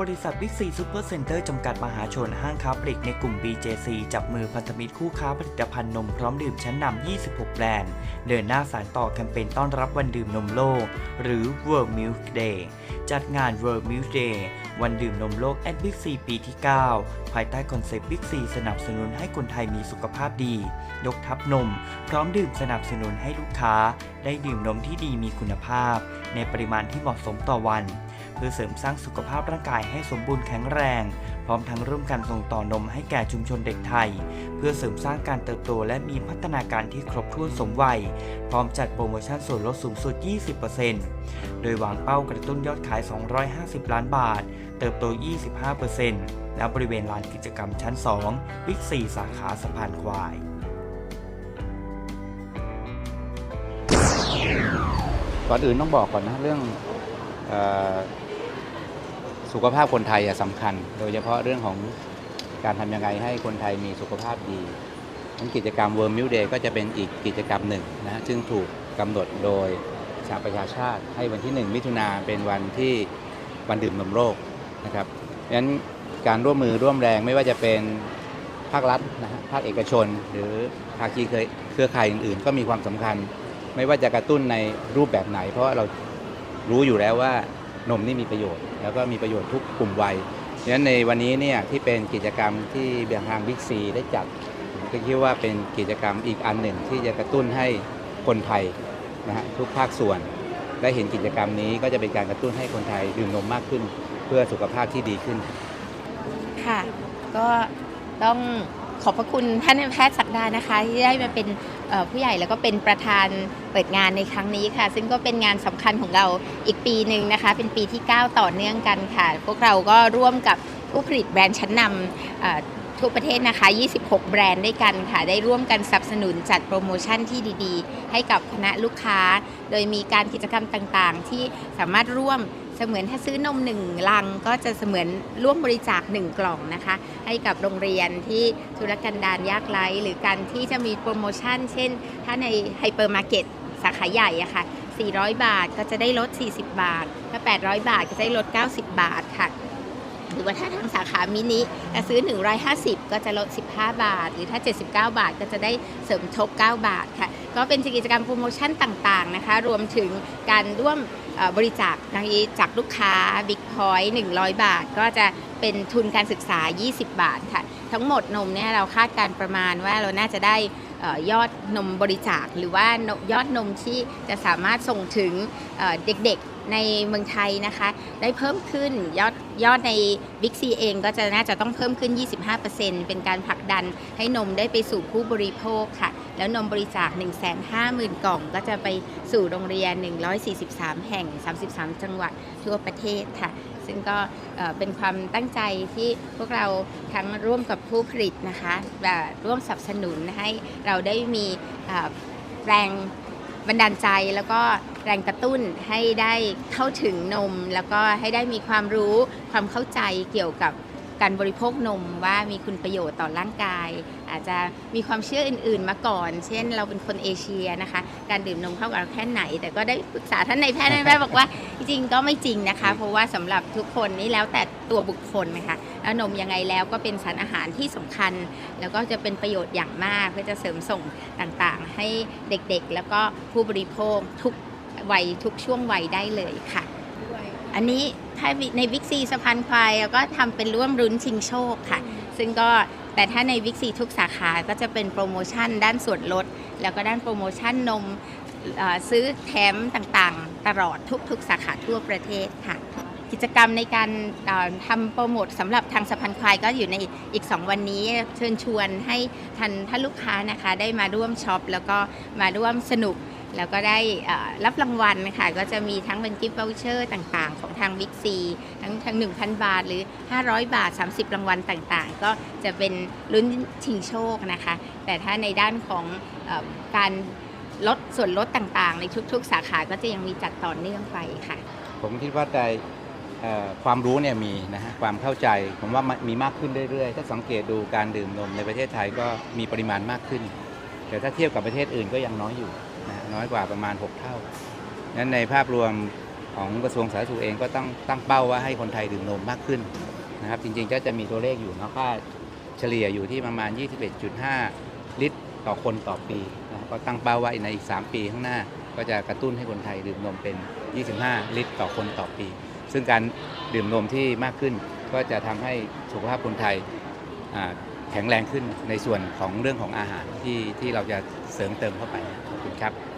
บริษัทบิ๊กซีซูเปอร์เซ็นเตอร์จำกัดมหาชนห้างค้าปลีกในกลุ่ม BJC จับมือพันธมิตรคู่ค้าผลิตภัณฑ์นมพร้อมดื่มชั้นนำ 26 แบรนด์ เดินหน้าสารต่อแคมเปญต้อนรับวันดื่มนมโลก หรือ World Milk Day จัดงาน World Milk Day วันดื่มนมโลก at Big C ปีที่ 9 ภายใต้คอนเซปต์ Big C สนับสนุนให้คนไทยมีสุขภาพดี ยกทัพนม พร้อมดื่มสนับสนุนให้ลูกค้า ได้ดื่มนมที่ดีมีคุณภาพ ในปริมาณที่เหมาะสมต่อวัน พื่อเสริมสร้างสุขภาพร่างกายให้สมบูรณ์แข็งแรง พร้อมทั้งร่วมกันส่งต่อนมให้แก่ชุมชนเด็กไทย เพื่อเสริมสร้างการเติบโตและมีพัฒนาการที่ครบถ้วนสมวัย พร้อมจัดโปรโมชั่นส่วนลดสูงสุด 20%โดยวางเป้ากระตุ้นยอดขาย 250 ล้านบาท เติบโต 25%และบริเวณลานกิจกรรมชั้น 2 บิ๊กซีสาขาสะพานควายก่อนอื่นต้องบอกก่อนนะเรื่องอ สุขภาพคนไทยอะสำคัญ โดยเฉพาะเรื่องของการทำยังไงให้คนไทยมีสุขภาพดีทั้งกิจกรรม World Milk Day ก็จะเป็นอีกกิจกรรมหนึ่งนะซึ่งถูกกำหนดโดยสหประชาชาติ ให้วันที่ 1 มิถุนาเป็นวันที่วันดื่มนมโลกนะครับดังนั้นการร่วมมือร่วมแรงไม่ว่าจะเป็นภาครัฐนะฮะภาคเอกชน หรือภาคีเครือข่ายอื่นๆ ก็มีความสำคัญ ไม่ว่าจะกระตุ้นในรูปแบบไหน เพราะเรารู้อยู่แล้วว่า นมนี่มีประโยชน์ แล้วก็มีประโยชน์ทุกกลุ่มวัยดังนั้นในวันนี้เนี่ยที่เป็นกิจกรรมที่เบียงทางบิ๊กซีได้จัดผมก็คิดว่าเป็นกิจกรรมอีกอันหนึ่งที่จะกระตุ้นให้คนไทยนะฮะทุกภาคส่วนได้เห็นกิจกรรมนี้ก็จะเป็นการกระตุ้นให้คนไทยดื่มนมมากขึ้น เพื่อสุขภาพที่ดีขึ้น ค่ะ ก็ต้องขอบพระคุณท่านแพทย์ศักดานะคะ ที่ได้มาเป็น ผู้ใหญ่แล้วก็เป็นประธานเปิดงานในครั้งนี้ค่ะ ซึ่งก็เป็นงานสำคัญของเราอีกปีหนึ่งนะคะ เป็นปีที่ 9 ต่อเนื่องกันค่ะ พวกเราก็ร่วมกับผู้ผลิตแบรนด์ชั้นนำทั่วประเทศนะคะ 26 แบรนด์ด้วยกันค่ะ ได้ร่วมกันสนับสนุนจัดโปรโมชั่นที่ดีๆ ให้กับคณะลูกค้า โดยมีการกิจกรรมต่างๆ ที่สามารถร่วม เสมือนถ้าซื้อนมหนึ่งลังก็จะเสมือนร่วมบริจาคหนึ่งกล่องนะคะ ให้กับโรงเรียนที่ธุรกันดารยากไร้หรือการที่จะมีโปรโมชั่น เช่น ถ้าในไฮเปอร์มาร์เก็ตสาขาใหญ่อะค่ะ 400 บาทก็จะได้ลด 40 บาท ถ้า 800 บาทก็จะได้ลด 90 บาทค่ะ หรือว่าถ้าทางสาขามินิจะซื้อ 150 ก็จะลด 15 บาท หรือถ้า 79 บาทก็จะได้เสริมทบ 9 บาทค่ะ ก็เป็นกิจกรรมโปรโมชั่นต่างๆนะคะ รวมถึงการร่วม บริจาคทางนี้จากลูกค้า Big Point 100 บาท ก็จะเป็นทุนการศึกษา 20 บาทค่ะ ทั้งหมดนมเนี่ยเราคาดการประมาณว่าเราน่าจะได้ออยอดนมบริจาคหรือว่ายอดนมที่จะสามารถส่งถึงเเด็กๆในเมืองไทยนะคะ ได้เพิ่มขึ้นยอดยอดใน Big C เองก็จะน่าจะต้องเพิ่มขึ้น 25%เป็นการผลักดันให้นมได้ไปสู่ผู้บริโภคค่ะ แล้วนมบริจาค 150,000 กล่อง ก็จะไปสู่โรงเรียน 143 แห่ง 33 จังหวัดทั่วประเทศค่ะ ซึ่งก็เป็นความตั้งใจที่พวกเราทั้งร่วมกับผู้ผลิตนะคะแบบร่วมสนับสนุนให้เราได้มีแรงบันดาลใจแล้วก็แรงกระตุ้นให้ได้เข้าถึงนม แล้วก็ให้ได้มีความรู้ความเข้าใจเกี่ยวกับ การบริโภคนมว่ามีคุณประโยชน์ต่อร่างกาย อาจจะมีความเชื่ออื่น ๆ มาก่อน เช่น เราเป็นคนเอเชียนะคะ การดื่มนมเข้ากับเราแค่ไหน แต่ก็ได้ปรึกษาท่านนายแพทย์ท่านนายแพทย์บอกว่าจริงๆก็ไม่จริงนะคะ เพราะว่าสำหรับทุกคนนี่แล้วแต่ตัวบุคคลนะคะแล้วนมยังไงแล้วก็เป็นสารอาหารที่สำคัญ แล้วก็จะเป็นประโยชน์อย่างมากเพื่อจะเสริมส่งต่างๆ ให้เด็กๆ แล้วก็ผู้บริโภคทุกวัยทุกช่วงวัยได้เลยค่ะ อันนี้ ถ้าในวิกซีสะพานควายเราก็ทำเป็นร่วมรุ้นชิงโชคค่ะ ซึ่งก็แต่ถ้าในวิกซีทุกสาขาก็จะเป็นโปรโมชั่นด้านส่วนลด แล้วก็ด้านโปรโมชั่นนมเอ่อซื้อแถมต่างๆ ตลอดทุกๆสาขาทั่วประเทศค่ะ กิจกรรมในการทำโปรโมทสำหรับทางสะพานควายก็อยู่ในอีก 2 วันนี้เชิญชวนให้ท่านท่านลูกค้านะคะ ได้มาร่วมช็อป แล้วก็มาร่วมสนุก แล้วก็ได้รับรางวัลค่ะก็จะมีทั้งเป็นกิฟต์ว o เชอร์ต่างๆ ของทางบิ๊กซีทั้งทั้ง 1,000 บาท หรือ 500 บาท 30 รางวัลต่างๆ ก็จะเป็นลุ้นชิงโชคนะคะ แต่ถ้าในด้านของอการลดส่วนลดต่างๆ ในทุก ๆ สาขาก็จะยังมีจัดต่อเนื่องไปค่ะ ผมคิดว่าแต่เอ่อ ความรู้เนี่ยมีนะฮะความเข้าใจผมว่ามีมากขึ้นเรื่อยๆ ถ้าสังเกตดูการดื่มนมในประเทศไทยก็มีปริมาณมากขึ้น แต่ถ้าเทียบกับประเทศอื่นก็ยังน้อยอยู่นะน้อยกว่าประมาณ 6 เท่านั้นในภาพรวมของกระทรวงสาธารณสุขเองก็ต้องตั้งเป้าว่าให้คนไทยดื่มนมมากขึ้นนะครับจริงๆก็จะมีตัวเลขอยู่เนาะค่าเฉลี่ยอยู่ที่ประมาณ 21.5 ลิตรต่อคนต่อปีนะก็ตั้งเป้าว่าในอีก 3 ปีข้างหน้า ก็จะกระตุ้นให้คนไทยดื่มนมเป็น 25 ลิตรต่อคนต่อปี ซึ่งการดื่มนมที่มากขึ้น ก็จะทำให้สุขภาพคนไทยแข็งแรงขึ้นในส่วนของเรื่องของอาหารที่ที่เราจะเสริมเติมเข้าไปขอบคุณครับ